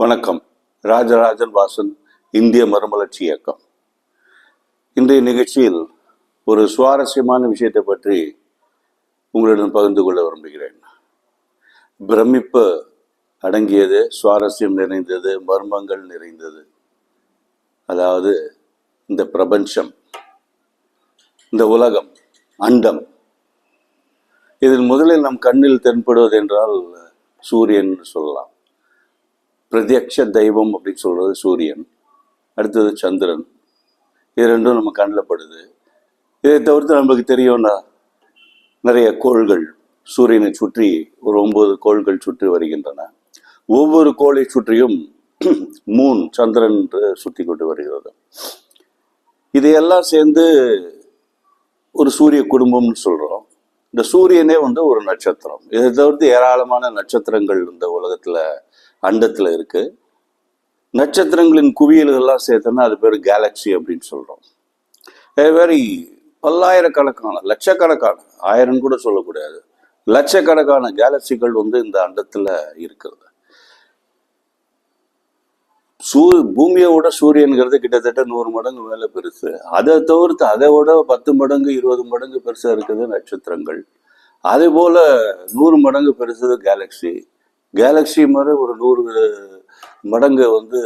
வணக்கம். ராஜராஜன் வாசன் இந்திய மறுமலர்ச்சி இயக்கம். இன்றைய நிகழ்ச்சியில் ஒரு சுவாரஸ்யமான விஷயத்தை பற்றி உங்களிடம் பகிர்ந்து கொள்ள விரும்புகிறேன். பிரமிப்பு அடங்கியது சுவாரஸ்யம் நிறைந்தது மர்மங்கள் நிறைந்தது. அதாவது இந்த பிரபஞ்சம் இந்த உலகம் அண்டம். இதில் முதலில் நம் கண்ணில் தென்படுவது என்றால் சூரியன் சொல்லலாம். பிரத்யக்ஷ தெய்வம் அப்படின்னு சொல்கிறது சூரியன் அடுத்தது சந்திரன். இது ரெண்டும் நம்ம கண்ணில் படுது. இதை தவிர்த்து நமக்கு தெரியும்னா நிறைய கோள்கள் சூரியனை சுற்றி ஒரு ஒன்பது கோள்கள் சுற்றி வருகின்றன. ஒவ்வொரு கோளை சுற்றியும் மூன் சந்திரன் என்று சுற்றி கொண்டு வருகிறது. இதையெல்லாம் சேர்ந்து ஒரு சூரிய குடும்பம்னு சொல்கிறோம் இந்த சூரியனே வந்து ஒரு நட்சத்திரம். இதை தவிர்த்து ஏராளமான நட்சத்திரங்கள் இந்த உலகத்தில் அண்டத்தில் இருக்கு. நட்சத்திரங்களின் குவியல்கள்லாம் சேர்த்தோன்னா அது பேர் கேலக்ஸி அப்படின்னு சொல்றோம். வெரி பல்லாயிரக்கணக்கான லட்சக்கணக்கான ஆயிரம் கூட சொல்லக்கூடாது லட்சக்கணக்கான கேலக்சிகள் வந்து இந்த அண்டத்தில் இருக்கிறது. சூ பூமியை விட சூரியன்கிறது கிட்டத்தட்ட நூறு மடங்கு மேலே பெருசு. அதை தவிர்த்து அதை விட பத்து மடங்கு இருபது மடங்கு பெருசாக இருக்குது நட்சத்திரங்கள். அதே போல் நூறு மடங்கு பெருசு கேலக்ஸி கேலக்ஸி மாதிரி ஒரு நூறு மடங்கு வந்து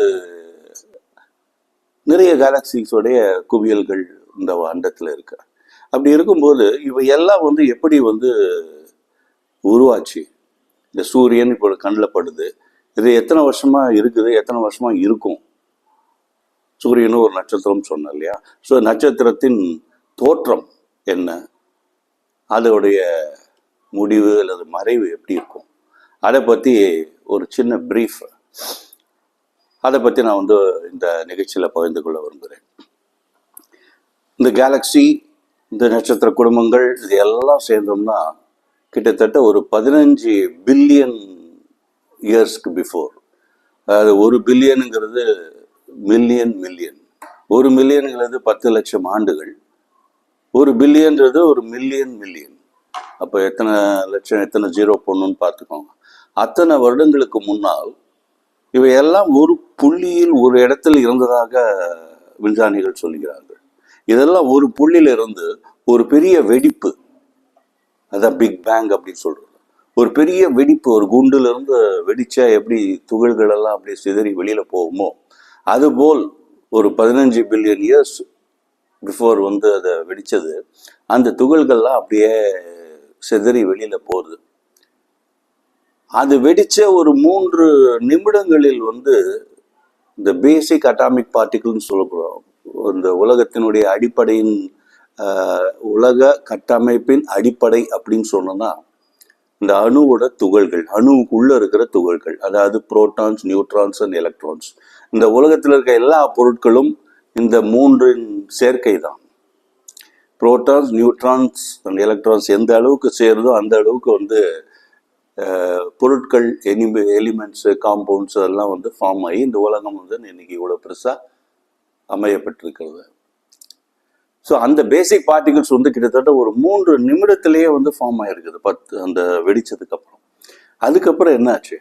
நிறைய கேலக்சிஸோடைய குவியல்கள் இந்த அண்டத்தில் இருக்கு. அப்படி இருக்கும்போது இவை எல்லாம் வந்து எப்படி வந்து உருவாச்சு? இந்த சூரியன் இப்போ கண்ணில் படுது. இது எத்தனை வருஷமா இருக்குது? எத்தனை வருஷமா இருக்கும்? சூரியனும் ஒரு நட்சத்திரம் சொன்னோம் இல்லையா? ஸோ நட்சத்திரத்தின் தோற்றம் என்ன? அதோடைய முடிவு அல்லது மறைவு எப்படி இருக்கும்? அதை பற்றி ஒரு சின்ன ப்ரீஃப் அதை பற்றி நான் வந்து இந்த நிகழ்ச்சியில் பகிர்ந்து கொள்ள விரும்புகிறேன் இந்த கேலக்ஸி இந்த நட்சத்திர குடும்பங்கள் இது எல்லாம் சேர்ந்தோம்னா கிட்டத்தட்ட ஒரு பதினஞ்சு பில்லியன் இயர்ஸ்க்கு பிஃபோர் அதாவது ஒரு பில்லியனுங்கிறது மில்லியன் மில்லியன் ஒரு மில்லியனுங்கிறது பத்து லட்சம் ஆண்டுகள். ஒரு பில்லியன்றது ஒரு மில்லியன் மில்லியன் அப்போ எத்தனை லட்சம் எத்தனை ஜீரோ பொண்ணுன்னு பார்த்துக்கோங்க. அத்தனை வருடங்களுக்கு முன்னால் இவையெல்லாம் ஒரு புள்ளியில் ஒரு இடத்தில் இருந்ததாக விஞ்ஞானிகள் சொல்கிறார்கள். இதெல்லாம் ஒரு புள்ளியிலிருந்து ஒரு பெரிய வெடிப்பு அதான் பிக் பேங் அப்படின்னு சொல்றது. ஒரு பெரிய வெடிப்பு ஒரு குண்டுலேருந்து வெடித்தா வெடிச்சா எப்படி துகள்கள் எல்லாம் அப்படியே சிதறி வெளியில் போகுமோ அதுபோல் ஒரு பதினஞ்சு பில்லியன் இயர்ஸ் பிஃபோர் வந்து அதை வெடித்தது அந்த துகள்கள்லாம் அப்படியே சிதறி வெளியில் போகுது. அது வெடிச்ச ஒரு மூன்று நிமிடங்களில் வந்து இந்த பேசிக் அட்டாமிக் பார்ட்டிகிள்னு சொல்லக்கூடாது இந்த உலகத்தினுடைய அடிப்படையின் உலக கட்டமைப்பின் அடிப்படை அப்படின்னு சொன்னோம்னா இந்த அணுவோட துகள்கள் அணுவுக்குள்ள இருக்கிற துகள்கள் அதாவது புரோட்டான்ஸ் நியூட்ரான்ஸ் அண்ட் எலக்ட்ரான்ஸ் இந்த உலகத்தில் இருக்க எல்லா பொருட்களும் இந்த மூன்றின் சேர்க்கை தான். புரோட்டான்ஸ் நியூட்ரான்ஸ் அண்ட் எலக்ட்ரான்ஸ் எந்த அளவுக்கு சேருதோ அந்த அளவுக்கு வந்து பொருட்கள் எனிமி எலிமெண்ட்ஸு காம்பவுண்ட்ஸ் அதெல்லாம் வந்து ஃபார்ம் ஆகி இந்த உலகம் வந்து இன்னைக்கு இவ்வளோ பெருசாக அமையப்பட்டிருக்கிறது. ஸோ அந்த பேசிக் பார்ட்டிகல்ஸ் வந்து கிட்டத்தட்ட ஒரு மூன்று நிமிடத்திலேயே வந்து ஃபார்ம் ஆகிருக்குது பத்து அந்த வெடித்ததுக்கு அப்புறம். அதுக்கப்புறம் என்னாச்சு?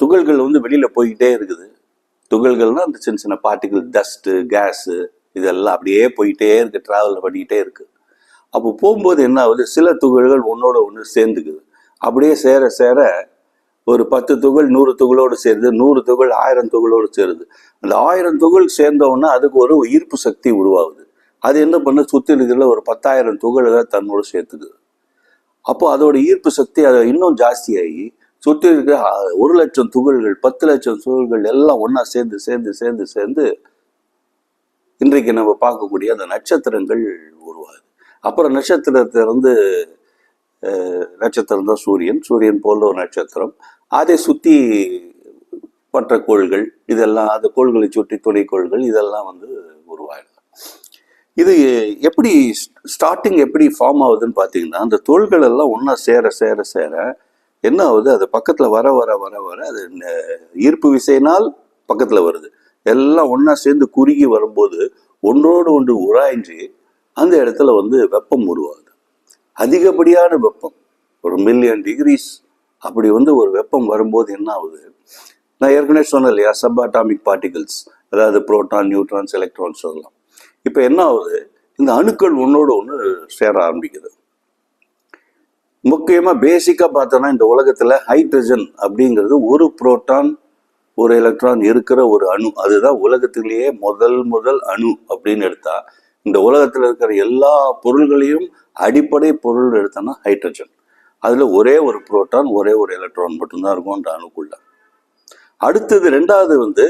துகள்கள் வந்து வெளியில் போய்கிட்டே இருக்குது. துகள்கள்னா அந்த சின்ன சின்ன பார்ட்டிகல் டஸ்ட்டு கேஸு இதெல்லாம் அப்படியே போயிட்டே இருக்குது ட்ராவல் பண்ணிக்கிட்டே இருக்குது அப்போ போகும்போது என்ன ஆகுது? சில துகள்கள் ஒன்றோட ஒன்று சேர்ந்துக்குது. அப்படியே சேர சேர ஒரு பத்து துகள் நூறு துகளோடு சேருது நூறு துகள் ஆயிரம் துகளோடு சேருது. அந்த ஆயிரம் துகள் சேர்ந்தோன்னா அதுக்கு ஒரு ஈர்ப்பு சக்தி உருவாகுது. அது என்ன பண்ண? சுற்றி இருக்கிற ஒரு பத்தாயிரம் துகள்களை தன்னோடு சேர்த்துக்குது அப்போ அதோட ஈர்ப்பு சக்தி அதை இன்னும் ஜாஸ்தியாகி சுற்றி இருக்கிற ஒரு லட்சம் துகள்கள் பத்து லட்சம் துகள்கள் எல்லாம் ஒன்றா சேர்ந்து சேர்ந்து சேர்ந்து சேர்ந்து இன்றைக்கு நம்ம பார்க்கக்கூடிய அந்த நட்சத்திரங்கள் உருவாகுது. அப்புறம் நட்சத்திரத்தை வந்து நட்சத்திரம் தான் சூரியன். சூரியன் போல ஒரு நட்சத்திரம். அதை சுற்றி மற்ற கோள்கள் இதெல்லாம் அந்த கோள்களை சுற்றி துணைக்கோள்கள் இதெல்லாம் வந்து உருவாகுது. இது எப்படி ஸ்டார்டிங் எப்படி ஃபார்ம் ஆகுதுன்னு பார்த்தீங்கன்னா அந்த தோள்கள் எல்லாம் ஒன்றா சேர சேர சேர என்ன ஆகுது? அது பக்கத்தில் வர வர வர வர அது ஈர்ப்பு விசையினால் பக்கத்தில் வருது. எல்லாம் ஒன்றா சேர்ந்து குறுகி வரும்போது ஒன்றோடு ஒன்று உராயின்றி அந்த இடத்துல வந்து வெப்பம் உருவாகுது. அதிகப்படியான வெப்பம். ஒரு மில்லியன் டிகிரிஸ் அப்படி வந்து ஒரு வெப்பம் வரும்போது என்ன ஆகுது நான் ஏற்கனவே சொன்னேன் இல்லையா சப் அட்டாமிக் பார்ட்டிகல்ஸ் அதாவது புரோட்டான் நியூட்ரான்ஸ் எலக்ட்ரான்ஸ் சொல்லலாம் இப்போ என்ன ஆகுது இந்த அணுக்கள் ஒன்றோடு ஒன்று சேர ஆரம்பிக்குது. முக்கியமாக பேசிக்காக பார்த்தோன்னா இந்த உலகத்தில் ஹைட்ரஜன் அப்படிங்கிறது ஒரு புரோட்டான் ஒரு எலக்ட்ரான் இருக்கிற ஒரு அணு. அதுதான் உலகத்திலேயே முதல் முதல் அணு அப்படின்னு எடுத்தா இந்த உலகத்தில் இருக்கிற எல்லா பொருள்களையும் அடிப்படை பொருள் எடுத்தோன்னா ஹைட்ரஜன் அதில் ஒரே ஒரு புரோட்டான் ஒரே ஒரு எலக்ட்ரான் மட்டும்தான் இருக்கும் அந்த அணுக்குள்ள. அடுத்தது ரெண்டாவது வந்து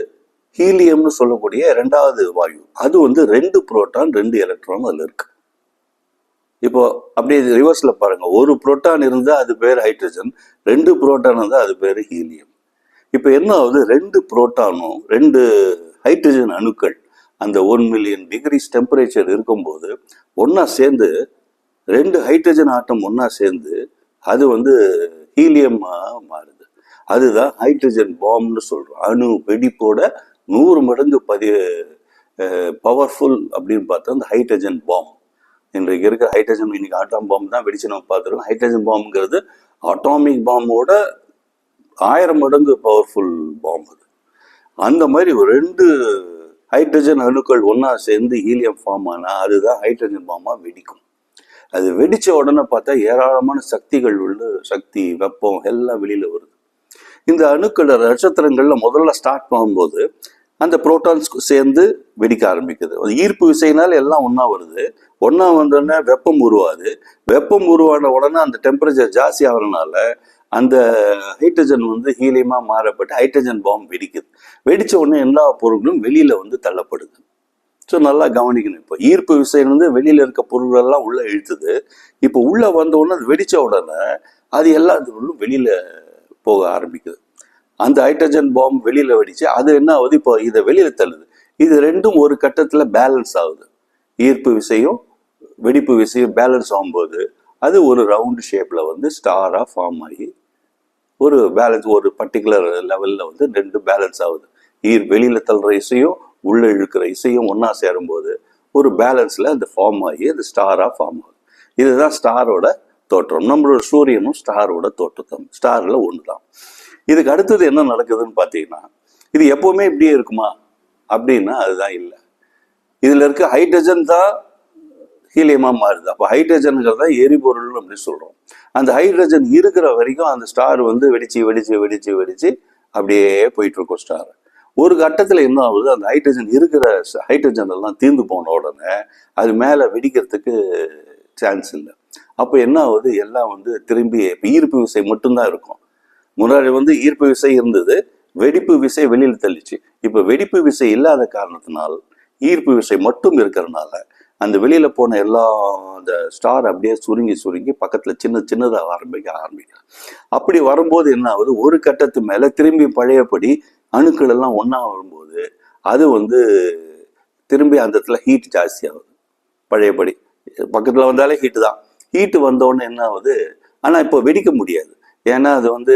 ஹீலியம்னு சொல்லக்கூடிய ரெண்டாவது வாயு. அது வந்து ரெண்டு புரோட்டான் ரெண்டு எலக்ட்ரான் அதில் இருக்கு. இப்போ அப்படியே ரிவர்ஸ்ல பாருங்க. ஒரு புரோட்டான் இருந்தால் அது பேர் ஹைட்ரஜன் ரெண்டு புரோட்டான் இருந்தால் அது பேர் ஹீலியம். இப்போ என்ன ஆகுது? ரெண்டு புரோட்டானும் ரெண்டு ஹைட்ரஜன் அணுக்கள் அந்த ஒன் மில்லியன் டிகிரிஸ் டெம்பரேச்சர் இருக்கும்போது ஒன்றா சேர்ந்து ரெண்டு ஹைட்ரஜன் ஆட்டம் ஒன்றா சேர்ந்து அது வந்து ஹீலியமாக மாறுது. அதுதான் ஹைட்ரஜன் பாம்னு சொல்கிறோம் அணு வெடிப்போட நூறு மடங்கு பதி பவர்ஃபுல் அப்படின்னு பார்த்தா அந்த ஹைட்ரஜன் பாம் இன்றைக்கு இருக்கிற ஹைட்ரஜன் இன்னைக்கு ஆட்டாம் பாம் தான் வெடிச்சு நம்ம பார்த்துருக்கோம். ஹைட்ரஜன் பாம்ங்கிறது அட்டாமிக் பாம்போட ஆயிரம் மடங்கு பவர்ஃபுல் பாம் அது. அந்த மாதிரி ஒரு ரெண்டு ஹைட்ரஜன் அணுக்கள் ஒன்றா சேர்ந்து ஹீலியம் ஃபார்ம் ஆனால் அதுதான் ஹைட்ரஜன் பாமாக வெடிக்கும். அது வெடிச்ச உடனே பார்த்தா ஏராளமான சக்திகள் உள்ள சக்தி வெப்பம் எல்லாம் வெளியில் வருது. இந்த அணுக்கள் நட்சத்திரங்கள்ல முதல்ல ஸ்டார்ட் பண்ணும்போது அந்த புரோட்டான்ஸ் சேர்ந்து வெடிக்க ஆரம்பிக்குது. அது ஈர்ப்பு விசையினால் எல்லாம் ஒன்றா வருது. ஒன்றா வந்தோடனே வெப்பம் உருவாது. வெப்பம் உருவான உடனே அந்த டெம்பரேச்சர் ஜாஸ்தி ஆகிறனால அந்த ஹைட்ரஜன் வந்து ஹீலியமாக மாறப்பட்டு ஹைட்ரஜன் பாம்பு வெடிக்குது. வெடித்த உடனே எல்லா பொருட்களும் வெளியில் வந்து தள்ளப்படுது. ஸோ நல்லா கவனிக்கணும். இப்போ ஈர்ப்பு விசை வந்து வெளியில் இருக்க பொருள்கள்லாம் உள்ளே இழுத்துது. இப்போ உள்ளே வந்த உடனே அது வெடித்த உடனே அது எல்லா பொருளும் வெளியில் போக ஆரம்பிக்குது. அந்த ஹைட்ரஜன் பாம்பு வெளியில் வெடிச்சு அது என்ன ஆகுது? இப்போ இதை வெளியில் தள்ளுது. இது ரெண்டும் ஒரு கட்டத்தில் பேலன்ஸ் ஆகுது. ஈர்ப்பு விசையும் வெடிப்பு விசையும் பேலன்ஸ் ஆகும்போது அது ஒரு ரவுண்ட் ஷேப்பில் வந்து ஸ்டாராக ஃபார்ம் ஆகி ஒரு பேலன்ஸ் ஒரு பர்டிகுலர் லெவல்ல வந்து ரெண்டு பேலன்ஸ் ஆகுது. ஈர் வெளியில தள்ளுற இசையும் உள்ள இழுக்கிற இசையும் ஒன்றா சேரும்போது ஒரு பேலன்ஸ்ல அந்த ஃபார்ம் ஆகி அது ஸ்டாரா ஃபார்ம் ஆகுது. இதுதான் ஸ்டாரோட தோற்றம். நம்மளோட சூரியனும் ஸ்டாரோட தோற்றத்தம். ஸ்டாரில் ஒன்று தான் இதுக்கு அடுத்தது என்ன நடக்குதுன்னு பார்த்தீங்கன்னா இது எப்போவுமே இப்படியே இருக்குமா? அப்படின்னா அதுதான் இல்லை. இதுல இருக்க ஹைட்ரஜன் தான் ஹீலியமாக மாறுது. அப்போ ஹைட்ரஜனுங்கிறது தான் எரிபொருள் அப்படின்னு சொல்றோம். அந்த ஹைட்ரஜன் இருக்கிற வரைக்கும் அந்த ஸ்டார் வந்து வெடிச்சு வெடிச்சு வெடிச்சு வெடிச்சு அப்படியே போயிட்டு இருக்கும் ஸ்டார் ஒரு கட்டத்தில் என்ன ஆகுது? அந்த ஹைட்ரஜன் இருக்கிற ஹைட்ரஜன் எல்லாம் தீர்ந்து போன உடனே அது மேலே வெடிக்கிறதுக்கு சான்ஸ் இல்லை. அப்போ என்ன ஆகுது? எல்லாம் வந்து திரும்பி இப்போ ஈர்ப்பு விசை மட்டும்தான் இருக்கும். முன்னாடி வந்து ஈர்ப்பு விசை இருந்தது வெடிப்பு விசை வெளியில் தள்ளிச்சு இப்போ வெடிப்பு விசை இல்லாத காரணத்தினால் ஈர்ப்பு விசை மட்டும் இருக்கிறனால அந்த வெளியில போன எல்லா அந்த ஸ்டார் அப்படியே சுருங்கி சுருங்கி பக்கத்துல சின்ன சின்னதாக ஆரம்பிக்க ஆரம்பிக்கும் அப்படி வரும்போது என்ன ஆகுது? ஒரு கட்டத்து மேல திரும்பி பழையபடி அணுக்கள் எல்லாம் ஒன்றா வரும்போது அது வந்து திரும்பி அந்த இடத்துல ஹீட் ஜாஸ்தியாகுது பழையபடி. பக்கத்தில் வந்தாலே ஹீட்டு தான். ஹீட்டு வந்தோடனே என்ன ஆகுது? ஆனால் இப்போ வெடிக்க முடியாது. ஏன்னா அது வந்து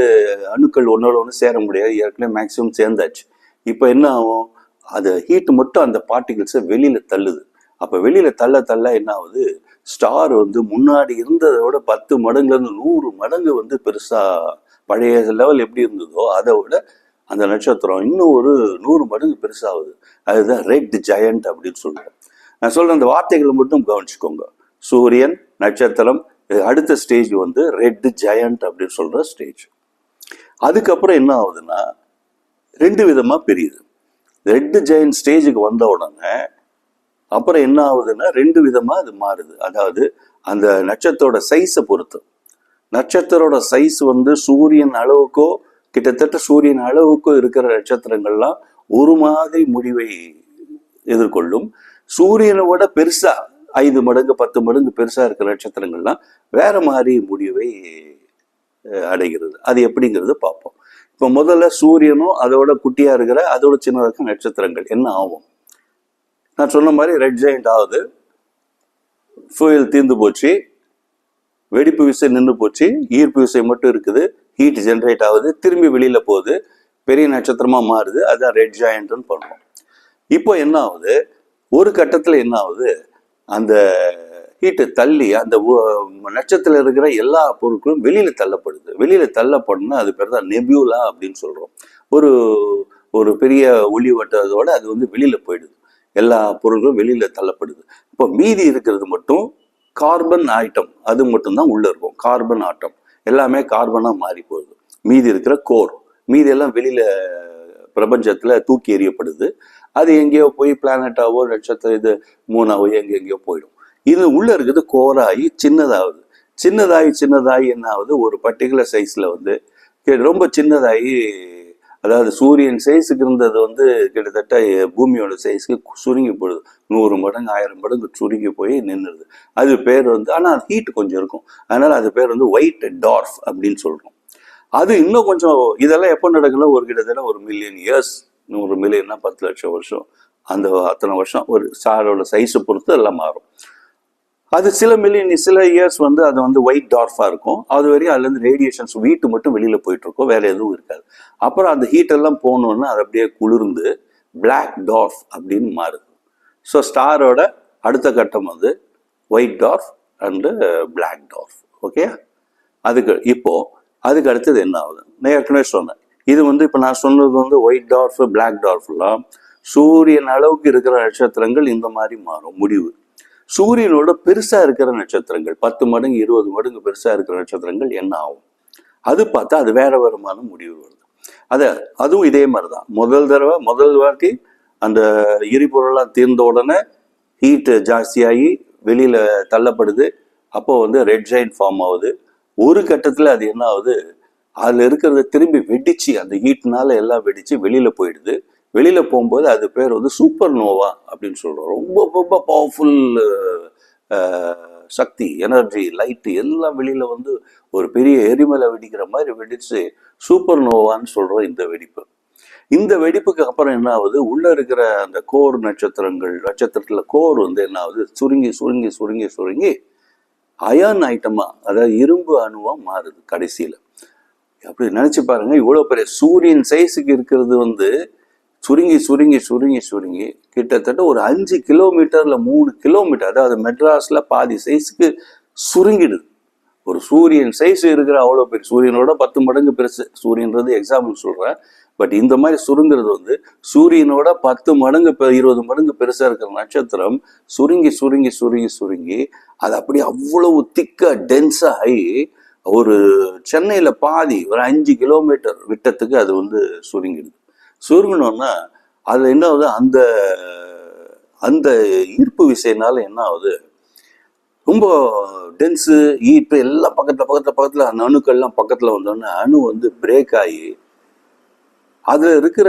அணுக்கள் ஒன்றோட ஒன்று சேர முடியாது. ஏற்கனவே மேக்சிமம் சேர்ந்தாச்சு. இப்போ என்ன ஆகும்? அது ஹீட் மட்டும் அந்த பார்ட்டிகிள்ஸை வெளியில் தள்ளுது. அப்போ வெளியில தள்ள தள்ள என்ன ஆகுது ஸ்டார் வந்து முன்னாடி இருந்ததை விட பத்து மடங்குலேருந்து நூறு மடங்கு வந்து பெருசா பழைய லெவல் எப்படி இருந்ததோ அதை விட அந்த நட்சத்திரம் இன்னும் ஒரு நூறு மடங்கு பெருசாகுது. அதுதான் ரெட் ஜெயண்ட் அப்படின்னு சொல்லுவோம் நான் சொல்ற அந்த வார்த்தைகளை மட்டும் கவனிச்சுக்கோங்க. சூரியன் நட்சத்திரம் அடுத்த ஸ்டேஜ் வந்து ரெட் ஜெயண்ட் அப்படின்னு சொல்ற ஸ்டேஜ் அதுக்கப்புறம் என்ன ஆகுதுன்னா ரெண்டு விதமா பெரியுது. ரெட் ஜெயண்ட் ஸ்டேஜுக்கு வந்த உடனே அப்புறம் என்ன ஆகுதுன்னா ரெண்டு விதமா அது மாறுது. அதாவது அந்த நட்சத்திரோட சைஸை பொறுத்து. நட்சத்திரோட சைஸ் வந்து சூரியன் அளவுக்கோ கிட்டத்தட்ட சூரியன் அளவுக்கோ இருக்கிற நட்சத்திரங்கள்லாம் ஒரு மாதிரி முடிவை எதிர்கொள்ளும். சூரியனை விட பெருசா ஐந்து மடங்கு பத்து மடங்கு பெருசா இருக்கிற நட்சத்திரங்கள்லாம் வேற மாதிரி முடிவை அடைகிறது. அது எப்படிங்கிறது பார்ப்போம். இப்போ முதல்ல சூரியனும் அதோட குட்டியா இருக்கிற அதோட சின்னதாக நட்சத்திரங்கள் என்ன ஆகும்? நான் சொன்ன மாதிரி ரெட் ஜெயிண்ட் ஆகுது. ஃபியூயல் தீர்ந்து போச்சு. வெடிப்பு விசை நின்று போச்சு. ஈர்ப்பு விசை மட்டும் இருக்குது. ஹீட் ஜென்ரேட் ஆகுது. திரும்பி வெளியில் போகுது. பெரிய நட்சத்திரமாக மாறுது. அதுதான் ரெட் ஜாயிண்ட்னு பண்ணுறோம் இப்போ என்ன ஆகுது? ஒரு கட்டத்தில் என்ன ஆகுது? அந்த ஹீட்டை தள்ளி அந்த நட்சத்திரத்தில் இருக்கிற எல்லா பொருட்களும் வெளியில் தள்ளப்படுது. வெளியில் தள்ளப்படணும்னா அது பேர் தான் நெபியூலா அப்படின்னு சொல்கிறோம் ஒரு ஒரு பெரிய ஒளி வட்டத்தோடு அது வந்து வெளியில் போயிடுது. எல்லா பொருள்களும் வெளியில தள்ளப்படுது. இப்போ மீதி இருக்கிறது மட்டும் கார்பன் ஐட்டம் அது மட்டும்தான் உள்ள இருக்கும். கார்பன் ஆட்டம் எல்லாமே கார்பனா மாறி போகுது. மீதி இருக்கிற கோர் மீதி எல்லாம் வெளியில பிரபஞ்சத்துல தூக்கி எறியப்படுது. அது எங்கேயோ போய் பிளானட்டாவோ நட்சத்திரம் இது மூணாவோ எங்கே எங்கேயோ போயிடும். இது உள்ள இருக்கிறது கோராகி சின்னதாகுது. சின்னதாகி சின்னதாகி என்ன ஆகுது? ஒரு பர்டிகுலர் சைஸ்ல வந்து ரொம்ப சின்னதாகி அதாவது சூரியன் சைஸுக்கு இருந்தது வந்து கிட்டத்தட்ட பூமியோட சைஸ்க்கு சுருங்கி போடுது நூறு மடங்கு ஆயிரம் மடங்கு சுருங்கி போய் நின்றுது அது பேர் வந்து ஆனால் ஹீட் கொஞ்சம் இருக்கும். அதனால அது பேர் வந்து ஒயிட் டார்ஃப் அப்படின்னு சொல்கிறோம் அது இன்னும் கொஞ்சம் இதெல்லாம் எப்போ நடக்குன்னா ஒரு கிட்டத்தட்ட ஒரு மில்லியன் இயர்ஸ் நூறு மில்லியன்னா பத்து லட்சம் வருஷம். அந்த அத்தனை வருஷம் ஒரு ஸ்டாரோட சைஸை பொறுத்து எல்லாம் மாறும். அது சில மில்லியன் சில இயர்ஸ் வந்து அது வந்து ஒயிட் டார்ஃபாக இருக்கும். அது வரையும் அதுலேருந்து ரேடியேஷன்ஸ் வீட்டு மட்டும் வெளியில் போயிட்டுருக்கோம் வேறு எதுவும் இருக்காது. அப்புறம் அந்த ஹீட்டெல்லாம் போகணுன்னு அது அப்படியே குளிர்ந்து பிளாக் டார்ஃப் அப்படின்னு மாறுது. ஸோ ஸ்டாரோட அடுத்த கட்டம் வந்து white dwarf and black dwarf okay அதுக்கு இப்போது அதுக்கு அடுத்தது என்ன ஆகுது? நான் ஏற்கனவே சொன்னேன். இது வந்து இப்போ நான் சொன்னது வந்து ஒயிட் டார்ஃப் பிளாக் டார்ஃப்லாம் சூரியன் அளவுக்கு இருக்கிற நட்சத்திரங்கள் இந்த மாதிரி மாறும். முடிவு. சூரியனோட பெருசா இருக்கிற நட்சத்திரங்கள் பத்து மடங்கு இருபது மடங்கு பெருசா இருக்கிற நட்சத்திரங்கள் என்ன ஆகும்? அது பார்த்தா அது வேற விதமான முடிவு வருது. அத அதுவும் இதே மாதிரி தான் முதல் தடவை முதல் வாட்டி அந்த எரிபொருளாக தீர்ந்த உடனே ஹீட்டு ஜாஸ்தியாகி வெளியில தள்ளப்படுது. அப்போ வந்து ரெட் ஜைன் ஃபார்ம் ஆகுது. ஒரு கட்டத்தில் அது என்ன ஆகுது? அதில் இருக்கிறத திரும்பி வெடிச்சு அந்த ஹீட்னால எல்லாம் வெடிச்சு வெளியில போயிடுது. வெளியில் போகும்போது அது பேர் வந்து சூப்பர் நோவா அப்படின்னு சொல்கிறோம் ரொம்ப ரொம்ப பவர்ஃபுல் சக்தி எனர்ஜி லைட்டு எல்லாம் வெளியில் வந்து ஒரு பெரிய எரிமலை வெடிக்கிற மாதிரி வெடிச்சு சூப்பர் நோவான்னு சொல்கிறோம் இந்த வெடிப்பு. இந்த வெடிப்புக்கு அப்புறம் என்ன ஆகுது? உள்ளே இருக்கிற அந்த கோர் நட்சத்திரங்கள் நட்சத்திரத்தில் கோர் வந்து என்ன ஆகுது? சுருங்கி சுருங்கி சுருங்கி சுருங்கி அயான் ஐட்டமாக அதாவது இரும்பு அணுவாக மாறுது கடைசியில். அப்படி நினச்சி பாருங்கள் இவ்வளோ பெரிய சூரியன் சைஸுக்கு இருக்கிறது வந்து சுருங்கி சுருங்கி சுருங்கி சுருங்கி கிட்டத்தட்ட ஒரு அஞ்சு கிலோமீட்டரில் மூணு கிலோமீட்டர் அதாவது மெட்ராஸில் பாதி சைஸுக்கு சுருங்கிடுது. ஒரு சூரியன் சைஸ் இருக்கிற அவ்வளோ பெரிய சூரியனோட பத்து மடங்கு பெருசு. சூரியன்றது எக்ஸாம்பிள் சொல்கிறேன் பட் இந்த மாதிரி சுருங்கிறது வந்து சூரியனோட பத்து மடங்கு இருபது மடங்கு பெருசாக இருக்கிற நட்சத்திரம் சுருங்கி சுருங்கி சுருங்கி சுருங்கி அது அப்படியே அவ்வளவு திக்காக டென்ஸாக ஆகி ஒரு சென்னையில் பாதி ஒரு அஞ்சு கிலோமீட்டர் விட்டத்துக்கு அது வந்து சுருங்கிடுது. சுருங்கினோன்னா அது என்ன ஆகுது? அந்த அந்த ஈர்ப்பு விசைனால என்ன ஆகுது? ரொம்ப டென்ஸு ஈர்ப்பு எல்லாம் பக்கத்தில் பக்கத்தில் பக்கத்தில் அந்த அணுக்கள்லாம் பக்கத்தில் வந்தோடனே அணு வந்து பிரேக் ஆகி அதில் இருக்கிற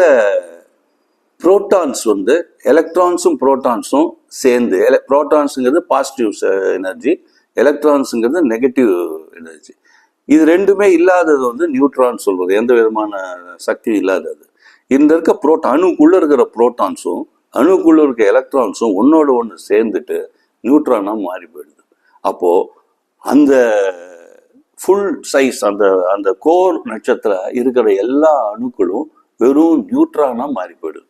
புரோட்டான்ஸ் வந்து எலக்ட்ரான்ஸும் புரோட்டான்ஸும் சேர்ந்து புரோட்டான்ஸுங்கிறது பாசிட்டிவ் எனர்ஜி எலக்ட்ரான்ஸுங்கிறது நெகட்டிவ் எனர்ஜி இது ரெண்டுமே இல்லாதது வந்து நியூட்ரான் சொல்வது எந்த விதமான சக்தி இல்லாதது. இந்த இருக்க புரோட்டான் அணுக்குள்ளே இருக்கிற புரோட்டான்ஸும் அணுக்குள்ளே இருக்க எலக்ட்ரான்ஸும் ஒன்றோடு ஒன்று சேர்ந்துட்டு நியூட்ரானா மாறி போயிடுது. அப்போது அந்த ஃபுல் சைஸ் அந்த அந்த கோர் நட்சத்திர இருக்கிற எல்லா அணுக்களும் வெறும் நியூட்ரானா மாறி போயிடுது.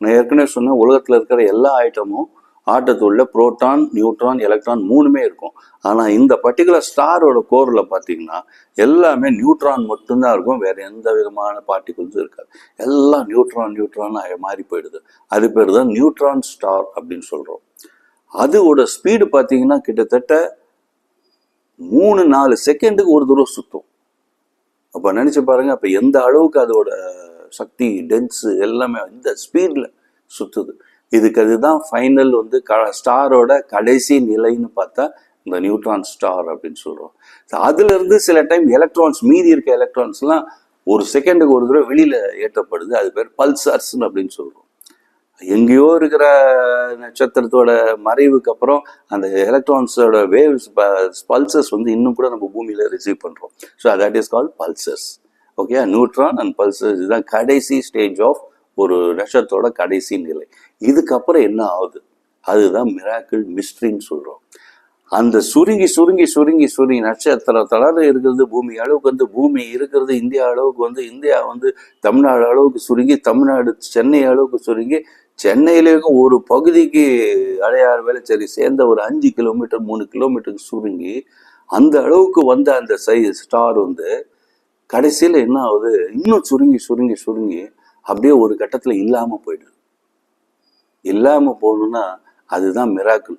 நான் ஏற்கனவே சொன்னேன் உலகத்தில் இருக்கிற எல்லா ஐட்டமும் ஆட்டத்துள்ள புரோட்டான் நியூட்ரான் எலக்ட்ரான் மூணுமே இருக்கும். ஆனால் இந்த பர்டிகுலர் ஸ்டாரோட கோரில் பார்த்தீங்கன்னா எல்லாமே நியூட்ரான் மட்டும்தான் இருக்கும். வேறு எந்த விதமான பார்ட்டிகிள்ஸும் இருக்காது. எல்லாம் நியூட்ரான் நியூட்ரான் மாறி போயிடுது. அது பேர் தான் நியூட்ரான் ஸ்டார் அப்படின்னு சொல்கிறோம் அதோட ஸ்பீடு பார்த்தீங்கன்னா கிட்டத்தட்ட மூணு நாலு செகண்டுக்கு ஒரு தூரம் சுத்தும். அப்போ நினச்சி பாருங்கள் அப்போ எந்த அளவுக்கு அதோட சக்தி டென்ஸு எல்லாமே இந்த ஸ்பீடில் சுற்றுது இதுக்கு அதுதான் ஃபைனல் வந்து க ஸ்டாரோட கடைசி நிலைன்னு பார்த்தா இந்த நியூட்ரான் ஸ்டார் அப்படின்னு சொல்கிறோம் அதுலேருந்து சில டைம் எலக்ட்ரான்ஸ் மீதி இருக்க எலக்ட்ரான்ஸ்லாம் ஒரு செகண்டுக்கு ஒரு தடவை வெளியில் ஏற்றப்படுது. அது பேர் பல்சர்ஸ்னு அப்படின்னு சொல்கிறோம் எங்கேயோ இருக்கிற நட்சத்திரத்தோட மறைவுக்கு அப்புறம் அந்த எலக்ட்ரான்ஸோட வேவ்ஸ் பல்சஸ் வந்து இன்னும் கூட நம்ம பூமியில் ரிசீவ் பண்ணுறோம் so that is called pulsars okay neutron and pulsars இதுதான் கடைசி ஸ்டேஜ் ஆஃப் ஒரு நட்சத்திரத்தோட கடைசி நிலை. இதுக்கப்புறம் என்ன ஆகுது? அதுதான் மிராக்கிள் மிஸ்ட்ரின்னு சொல்கிறோம் அந்த சுருங்கி சுருங்கி சுருங்கி சுருங்கி நட்சத்திர நட்சத்திரத்தளவு இருக்கிறது பூமி அளவுக்கு வந்து பூமி இருக்கிறது இந்தியா அளவுக்கு வந்து இந்தியா வந்து தமிழ்நாடு அளவுக்கு சுருங்கி தமிழ்நாடு சென்னை அளவுக்கு சுருங்கி சென்னையிலேயும் ஒரு பகுதிக்கு அடையாறு வேலைச்சேரி சேர்ந்த ஒரு அஞ்சு கிலோமீட்டர் மூணு கிலோமீட்டருக்கு சுருங்கி அந்த அளவுக்கு வந்த அந்த சை ஸ்டார் வந்து கடைசியில் என்ன ஆகுது? இன்னும் சுருங்கி சுருங்கி சுருங்கி அப்படியே ஒரு கட்டத்தில் இல்லாமல் போயிடுது. இல்லாமல் போகணும்னா அதுதான் மிராக்கிள்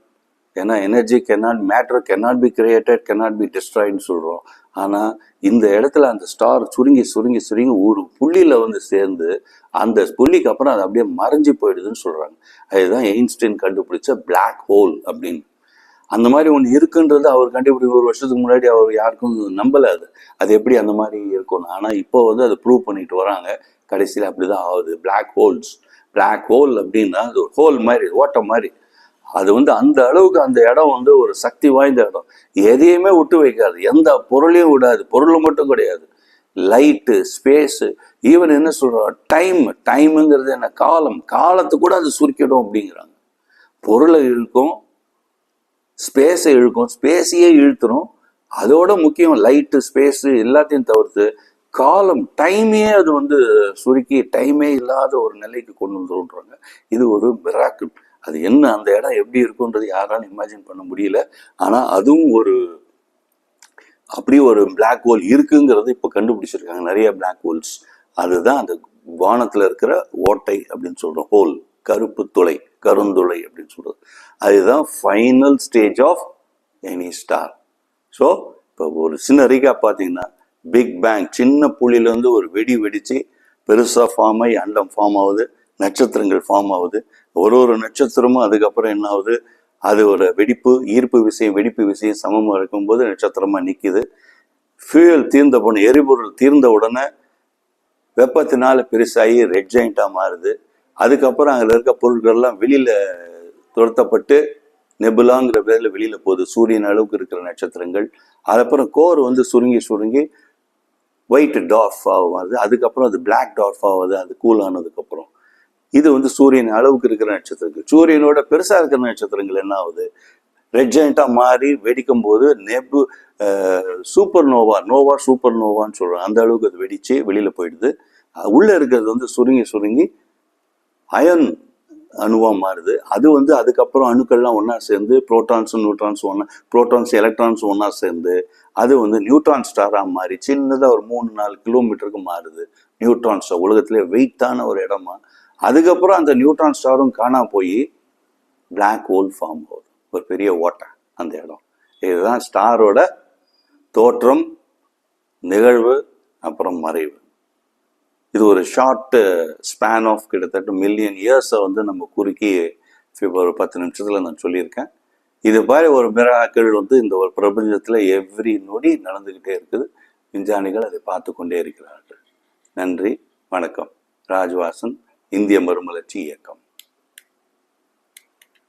ஏன்னா energy cannot matter cannot be created cannot be டிஸ்ட்ராய்ன்னு சொல்கிறோம் ஆனால் இந்த இடத்துல அந்த ஸ்டார் சுருங்கி சுருங்கி சுருங்கி ஒரு புள்ளியில் வந்து சேர்ந்து அந்த புள்ளிக்கு அப்புறம் அது அப்படியே மறைஞ்சு போயிடுதுன்னு சொல்கிறாங்க அதுதான் எயின்ஸ்டைன் கண்டுபிடிச்ச பிளாக் ஹோல் அப்படின்னு. அந்த மாதிரி ஒன்று இருக்குன்றது அவர் கண்டுபிடி ஒரு வருஷத்துக்கு முன்னாடி அவர் யாருக்கும் நம்பலை அது. அது எப்படி அந்த மாதிரி இருக்கும்னு. ஆனால் இப்போ வந்து அதை ப்ரூவ் பண்ணிட்டு வராங்க. கடைசியில் அப்படி தான் ஆகுது. பிளாக் ஹோல்ஸ் பிளாக் ஹோல் அப்படின்னா அது ஒரு ஹோல் மாதிரி ஓட்டம் மாதிரி. அது வந்து அந்த அளவுக்கு அந்த இடம் வந்து ஒரு சக்தி வாய்ந்த இடம். எதையுமே விட்டு வைக்காது. எந்த பொருளையும் விடாது. பொருள் மட்டும் கிடையாது. லைட்டு ஸ்பேஸு ஈவன் என்ன சொல்கிறோம் டைம் டைமுங்கிறது என்ன? காலம். காலத்தை கூட அது சுருக்கிடும் அப்படிங்கிறாங்க. பொருளை இழுக்கும் ஸ்பேஸை இழுக்கும். ஸ்பேஸையே இழுத்துரும். அதோட முக்கியம் லைட்டு ஸ்பேஸு எல்லாத்தையும் தவிர்த்து காலம் டைமே அது வந்து சுருக்கி டைமே இல்லாத ஒரு நிலைக்கு கொண்டு வந்துருன்றாங்க இது ஒரு மிராக்கிள் அது என்ன அந்த இடம் எப்படி இருக்குன்றது யாராலும் இமேஜின் பண்ண முடியல. ஆனால் அதுவும் ஒரு அப்படி ஒரு பிளாக் ஹோல் இருக்குங்கிறது இப்போ கண்டுபிடிச்சிருக்காங்க. நிறைய பிளாக் ஹோல்ஸ் அதுதான் அந்த வானத்தில் இருக்கிற ஓட்டை அப்படின்னு சொல்கிறோம் ஹோல் கருப்பு துளை கருந்துளை அப்படின்னு சொல்கிறது அதுதான் final stage of any star so இப்போ ஒரு சின்ன ரீகா பார்த்தீங்கன்னா பிக் பேங் சின்ன புள்ளியிலேருந்து ஒரு வெடி வெடித்து பெருசாக ஃபார்ம் ஆகி அண்டம் ஃபார்ம் ஆகுது நட்சத்திரங்கள் ஃபார்ம் ஆகுது. ஒரு ஒரு நட்சத்திரமும் அதுக்கப்புறம் என்ன ஆகுது? அது ஒரு வெடிப்பு ஈர்ப்பு விசையும் வெடிப்பு விசையும் சமமாக இருக்கும்போது நட்சத்திரமாக நிற்கிது ஃபியூயல் தீர்ந்த போன எரிபொருள் தீர்ந்த உடனே வெப்பத்தினால பெருசாகி ரெட் ஜெயிண்டாக மாறுது. அதுக்கப்புறம் அங்கே இருக்க பொருட்கள்லாம் வெளியில் துரத்தப்பட்டு நெபுலாங்கிற பேரில் வெளியில் போகுது. சூரியன் அளவுக்கு இருக்கிற நட்சத்திரங்கள். அதுக்கப்புறம் கோர் வந்து சுருங்கி சுருங்கி ஒயிட் டார்ஃப் ஆகுது அதுக்கப்புறம் அது பிளாக் டார்ஃப் ஆகுது அது கூல் ஆனதுக்கப்புறம். இது வந்து சூரியன் அளவுக்கு இருக்கிற நட்சத்திரங்கள். சூரியனோட பெருசாக இருக்கிற நட்சத்திரங்கள் என்ன ஆகுது? ரெட் மாறி வெடிக்கும் போது நெபு சூப்பர் நோவா நோவா சூப்பர் நோவான்னு சொல்கிறோம் அந்த அளவுக்கு அது வெடிச்சு வெளியில் போயிடுது. உள்ளே இருக்கிறது வந்து சுருங்கி சுருங்கி அயன் அணுவாக மாறுது. அது வந்து அதுக்கப்புறம் அணுக்கள்லாம் ஒன்றா சேர்ந்து புரோட்டான்ஸும் நியூட்ரான்ஸும் ஒன்றா புரோட்டான்ஸ் எலக்ட்ரான்ஸும் ஒன்றா சேர்ந்து அது வந்து நியூட்ரான் ஸ்டாராக மாறி சின்னதாக ஒரு மூணு நாலு கிலோமீட்டருக்கு மாறுது. நியூட்ரான் ஸ்டார் உலகத்திலே வெயிட்டான ஒரு இடமா. அதுக்கப்புறம் அந்த நியூட்ரான் ஸ்டாரும் காணா போய் பிளாக் ஹோல் ஃபார்ம் ஆகுது. ஒரு பெரிய ஓட்டை அந்த இடம். இதுதான் ஸ்டாரோட தோற்றம் நிகழ்வு அப்புறம் மறைவு. இது ஒரு ஷார்ட்டு ஸ்பேன் ஆஃப் கிட்டத்தட்ட மில்லியன் இயர்ஸை வந்து நம்ம குறுக்கி இப்ப ஒரு பத்து நிமிஷத்தில் நான் சொல்லியிருக்கேன். இது மாதிரி ஒரு மிராக்கள் வந்து இந்த ஒரு பிரபஞ்சத்தில் எவ்ரி நொடி நடந்துக்கிட்டே இருக்குது. விஞ்ஞானிகள் அதை பார்த்து கொண்டே இருக்கிறார்கள். நன்றி வணக்கம். ராஜ்வாசன் இந்திய மறுமலர்ச்சி இயக்கம்.